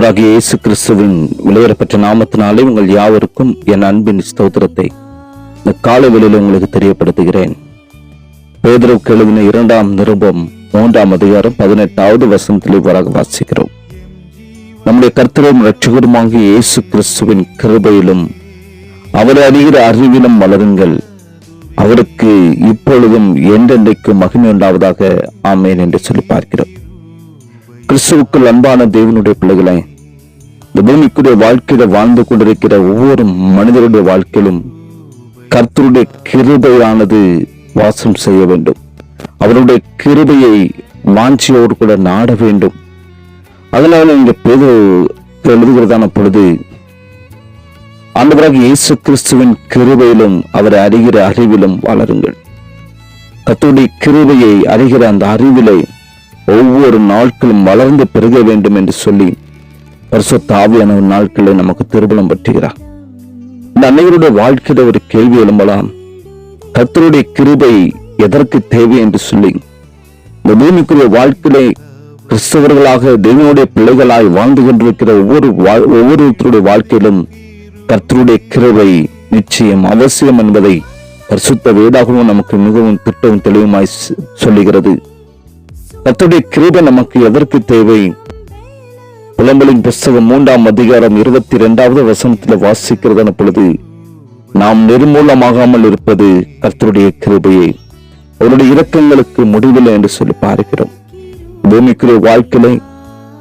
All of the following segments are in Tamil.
ஆண்டவராகிய இயேசு கிறிஸ்துவின் விலையேறப்பட்ட நாமத்தினாலே உங்கள் யாவருக்கும் என் அன்பின் ஸ்தோத்திரத்தை இந்த காலை வேளையில் உங்களுக்கு தெரியப்படுத்துகிறேன். பேதருக்கு கெழுவின இரண்டாம் நிருபம் மூன்றாம் அதிகாரம் பதினெட்டாவது வசனத்தில் இவ்வாறாக வாசிக்கிறோம். நம்முடைய கர்த்தரும் ரட்சகருமாகிய இயேசு கிறிஸ்துவின் கிருபையிலும் அவரை அறிகிற அறிவிலும் வளருங்கள். அவருக்கு இப்பொழுதும் என்றென்றைக்கும் மகிமை உண்டாவதாக ஆமேன் என்று சொல்லி பார்க்கிறோம். கிறிஸ்துவுக்குள் அன்பான தேவனுடைய பிள்ளைகளை இந்த பூமிக்குரிய வாழ்க்கையில வாழ்ந்து கொண்டிருக்கிற ஒவ்வொரு மனிதருடைய வாழ்க்கையிலும் கர்த்தருடைய கிருபையானது வாசம் செய்ய வேண்டும். அவருடைய கிருபையை வாஞ்சியோடு கூட நாட வேண்டும். அதனால இங்க பெரு எழுதுகிறதான பொழுது ஆண்டவராக இயேசு கிறிஸ்துவின் கிருபையிலும் அவரை அறிகிற அறிவிலும் வளருங்கள். கத்துடைய கிருபையை அறிகிற அந்த அறிவிலை ஒவ்வொரு நாட்களும் வளர்ந்து பெருக வேண்டும் என்று சொல்லி பரிசுத்த ஆவியான நாட்களை நமக்கு திருபலம் பற்றுகிறார் இந்த அன்னையருடைய வாழ்க்கையில ஒரு கேள்வி எழும்பலாம். கத்தருடைய கிருபை எதற்கு தேவை என்று சொல்லி. இந்த பூமிக்குரிய வாழ்க்கையிலே கிறிஸ்தவர்களாக தேவனுடைய பிள்ளைகளாய் வாழ்ந்து கொண்டிருக்கிற ஒவ்வொரு வாழ்- ஒவ்வொருத்தருடைய வாழ்க்கையிலும் கர்த்தருடைய கிருவை நிச்சயம் அவசியம் என்பதை பரிசுத்த வேதாகவும் நமக்கு மிகவும் திட்டமும் தெளிவுமாய் சொல்லுகிறது. கர்த்தருடைய கிருபை நமக்கு எதற்கு தேவை? புலம்பலின் புஸ்தகம் மூன்றாம் அதிகாரம் இருபத்தி இரண்டாவது வசனத்தில் வாசிக்கிறதான பொழுது நாம் நிர்மூலமாகாமல் இருப்பது கர்த்தருடைய கிருபையை. அவருடைய இரக்கங்களுக்கு முடிவில்லை என்று சொல்லி பார்க்கிறோம். பூமிக்குரிய வாழ்க்கையிலே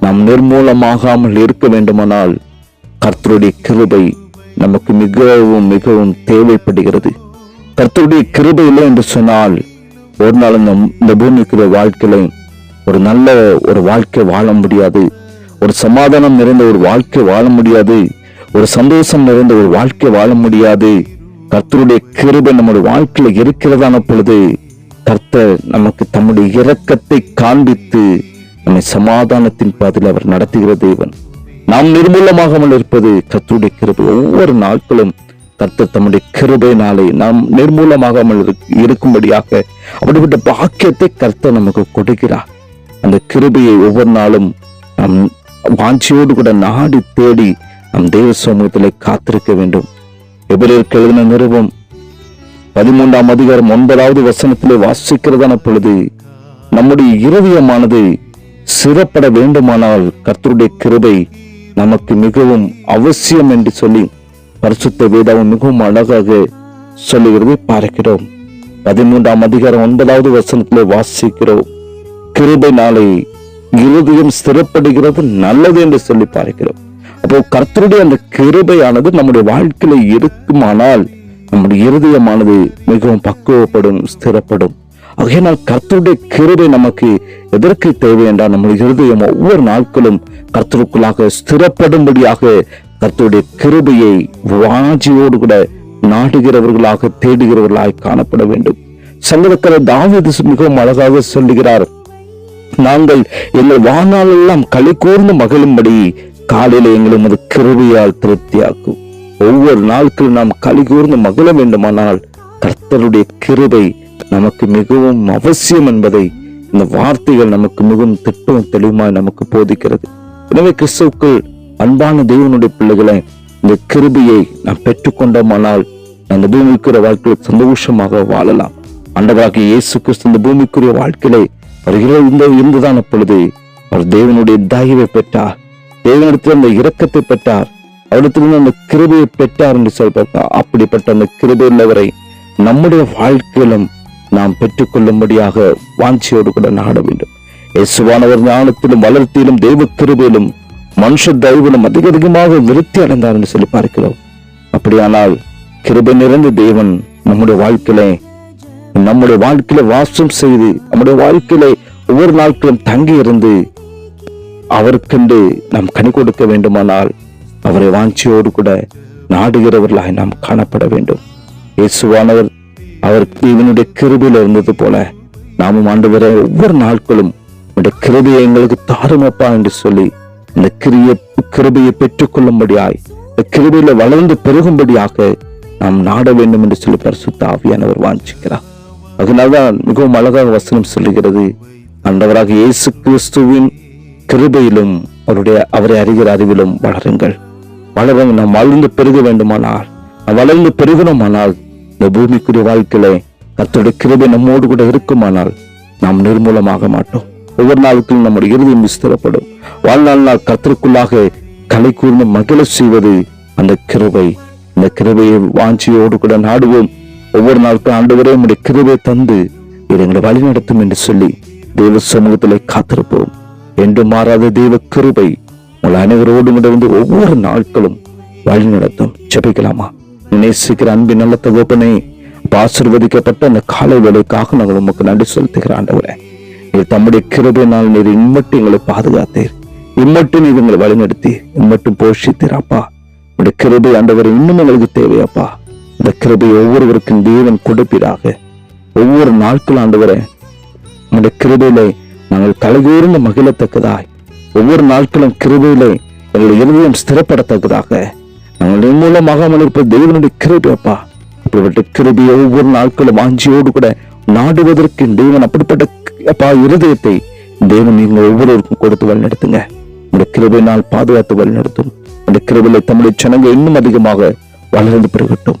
நாம் நிர்மூலமாகாமல் இருக்க வேண்டுமானால் கர்த்தருடைய கிருபை நமக்கு மிகவும் மிகவும் தேவைப்படுகிறது. கர்த்தருடைய கிருபை இல்லை என்று சொன்னால் ஒரு நாள் இந்த பூமிக்குரிய வாழ்க்கையில ஒரு நல்ல ஒரு வாழ்க்கை வாழ முடியாது. ஒரு சமாதானம் நிறைந்த ஒரு வாழ்க்கை வாழ முடியாது. ஒரு சந்தோஷம் நிறைந்த ஒரு வாழ்க்கை வாழ முடியாது. கர்த்தருடைய கிருபை நம்முடைய வாழ்க்கையில இருக்கிறதான பொழுது கர்த்தர் நமக்கு தம்முடைய இரக்கத்தை காண்பித்து நம்மை சமாதானத்தின் பாதையில் அவர் நடத்துகிற தேவன். நாம் நிர்மூலமாகாமல் இருப்பது கர்த்தருடைய கிருபை. ஒவ்வொரு நாட்களும் கர்த்தர் தம்முடைய கிருபை நாளை நாம் நிர்மூலமாகாமல் இருக்கும்படியாக அப்படிப்பட்ட பாக்கியத்தை கர்த்தர் நமக்கு கொடுக்கிறார். அந்த கிருபையை ஒவ்வொரு நாளும் நாம் வாஞ்சியோடு கூட நாடி தேடி நம் தேவ சமூகத்திலே காத்திருக்க வேண்டும். எபிரேயருக்கு எழுதின நிறுவம் பதிமூன்றாம் அதிகாரம் ஒன்பதாவது வசனத்திலே வாசிக்கிறதான பொழுது நம்முடைய இருதயமானது சிறப்பட வேண்டுமானால் கர்த்தருடைய கிருபை நமக்கு மிகவும் அவசியம் என்று சொல்லி பரிசுத்த வேதாவும் மிகவும் அழகாக சொல்லுகிறது பார்க்கிறோம். பதிமூன்றாம் அதிகாரம் ஒன்பதாவது வசனத்திலே வாசிக்கிறோம். கிருபை நாளை இருதயம் ஸ்திரப்படுகிறது நல்லது என்று சொல்லி பார்க்கிறோம். அப்போ கர்த்தருடைய அந்த கிருபையானது நம்முடைய வாழ்க்கையில இருக்குமானால் நம்முடைய இருதயமானது மிகவும் பக்குவப்படும் ஸ்திரப்படும். ஆகையினால் கர்த்தருடைய கிருபை நமக்கு எதற்கு தேவை என்றால் நம்முடைய இருதயம் ஒவ்வொரு நாட்களும் கர்த்தருக்குள்ளாக ஸ்திரப்படும்படியாக கர்த்தருடைய கிருபையை வாஞ்சியோடு கூட நாடுகிறவர்களாக தேடுகிறவர்களாய் காணப்பட வேண்டும். சங்கரக்கர தாவீது மிகவும் அழகாக சொல்லுகிறார் நாங்கள் எங்கள் வாழ்நாளெல்லாம் களி கூர்ந்து மகிழும்படி காலையில் எங்களை உமது கிருபையால் திருப்தியாக்கும். ஒவ்வொரு நாட்களும் நாம் களி கூர்ந்து மகிழ வேண்டுமானால் கர்த்தருடைய கிருபை நமக்கு மிகவும் அவசியம் என்பதை இந்த வார்த்தைகள் நமக்கு மிகவும் திட்டம் தெளிவுமாய் நமக்கு போதிக்கிறது. எனவே கிறிஸ்துக்கள் அன்பான தெய்வனுடைய பிள்ளைகளை இந்த கிருபியை நாம் பெற்றுக்கொண்டோமானால் அந்த பூமிக்குரிய வாழ்க்கையில் சந்தோஷமாக வாழலாம். அண்டவராக இயேசு கிறிஸ்து இந்த பூமிக்குரிய வாழ்க்கையிலே வருகிற இந்த இருந்துதான் அப்பொழுது அவர் தேவனுடைய தயவை பெற்றார். தேவனிடத்தில் அந்த இரக்கத்தை பெற்றார். அவரிடத்திலிருந்து அந்த கிருபையை பெற்றார் என்று சொல்றார் அப்படிப்பட்ட அந்த கிருபை உள்ளவரை நம்முடைய வாழ்க்கையிலும் நாம் பெற்றுக்கொள்ளும்படியாக வாஞ்சியோடு கூட நாட வேண்டும். இயேசுவானவர் ஞானத்திலும் வளர்த்தியிலும் தெய்வ கிருபையிலும் மனுஷ தயவிலும் அதிக அதிகமாக விருத்தி அடைந்தார் என்று சொல்லி பார்க்கிறோம். அப்படியானால் கிருபை நிறைந்த தேவன் நம்முடைய வாழ்க்கையிலே நம்முடைய வாழ்க்கையில வாசம் செய்து நம்முடைய வாழ்க்கையில ஒவ்வொரு நாட்களும் தங்கி இருந்து அவருக்கென்று நாம் கனி கொடுக்க வேண்டுமானால் அவரை வாஞ்சியோடு கூட நாடுகிறவர்களாய் நாம் காணப்பட வேண்டும். இயேசுவானவர் அவர் இவனுடைய கிருபியில் இருந்தது போல நாமும் ஆண்டு வர ஒவ்வொரு நாட்களும் உடைய கிருபையை எங்களுக்கு தாருமப்பா என்று சொல்லி இந்த கிரிய கிருபையை பெற்றுக்கொள்ளும்படியாய் இந்த கிருபியில வளர்ந்து பெருகும்படியாக நாம் நாட வேண்டும் என்று சொல்லி பரிசுத்த ஆவியானவர் வாஞ்சிக்கிறார். அதனால்தான் மிகவும் அழகாக வசனம் சொல்லுகிறது. ஆண்டவராக இயேசு கிறிஸ்துவின் கிருபையிலும் அவருடைய அவரை அறிகிற அறிவிலும் வளருங்கள். வளர நாம் வளர்ந்து பெருக வேண்டுமானால் நாம் வளர்ந்து பெருகணுமானால் இந்த பூமிக்குரிய வாழ்க்கையில அத்தோடைய கிருபை நம்மோடு கூட இருக்குமானால் நாம் நிர்மூலமாக மாட்டோம். ஒவ்வொரு நாளுக்கும் நம்முடைய இறுதியும் விஸ்திரப்படும். வாழ்நாள் நாள் கத்திற்குள்ளாக கலை கூர்ந்து மகிழ செய்வது அந்த கிருபை. இந்த கிருபையை வாஞ்சியோடு கூட நாடுவோம். ஒவ்வொரு நாளுக்கும் ஆண்டவரே நம்முடைய கிருபை தந்து இது எங்களை வழி நடத்தும் என்று சொல்லி தேவ சமூகத்திலே காத்திருப்போம். என்று மாறாத தேவ கிருபை உங்கள் அனைவரோடும் இருந்து ஒவ்வொரு நாட்களும் வழி நடத்தும். ஜபிக்கலாமா? நேசிக்கிற அன்பின் நல்ல தகப்பனே ஆசிர்வதிக்கப்பட்ட அந்த காலை வேலைக்காக நாங்கள் உமக்கு நன்றி செலுத்துகிற ஆண்டவரே. நீர் தம்முடைய கிருபையினால் நீர் இம்மட்டும் எங்களை பாதுகாத்தீர். இம்மட்டும் நீர் எங்களை வழிநடத்தி இம்மட்டும் போஷித்தீர் அப்பா. உடைய கிருபை ஆண்டவர் இன்னும் எங்களுக்கு தேவையப்பா. இந்த கிருபை ஒவ்வொருவருக்கும் தேவன் கொடுப்பீராக. ஒவ்வொரு நாட்களும் ஆண்டவரே உங்களுடைய கிருபையிலே நாங்கள் தலைகூர்ந்து மகிழத்தக்கதாய். ஒவ்வொரு நாட்களும் கிருபையிலே எங்களுடைய இருதயம் ஸ்திரப்படத்தக்கதாக. நாங்கள் மூலமாக இருப்ப தேவனுடைய கிருபை அப்பா. அப்படிப்பட்ட கிருபியை ஒவ்வொரு நாட்களும் ஆஞ்சியோடு கூட நாடுவதற்கு தேவன் அப்படிப்பட்ட அப்பா இருதயத்தை தேவன் நீங்கள் ஒவ்வொருவருக்கும் கொடுத்து வழிநடத்துங்க. உங்களுடைய கிருபையினால் பாதுகாத்து வழிநடத்தும். அந்த கிருபையில தமிழை சனங்க இன்னும் அதிகமாக வளர்ந்து பெருகட்டும்.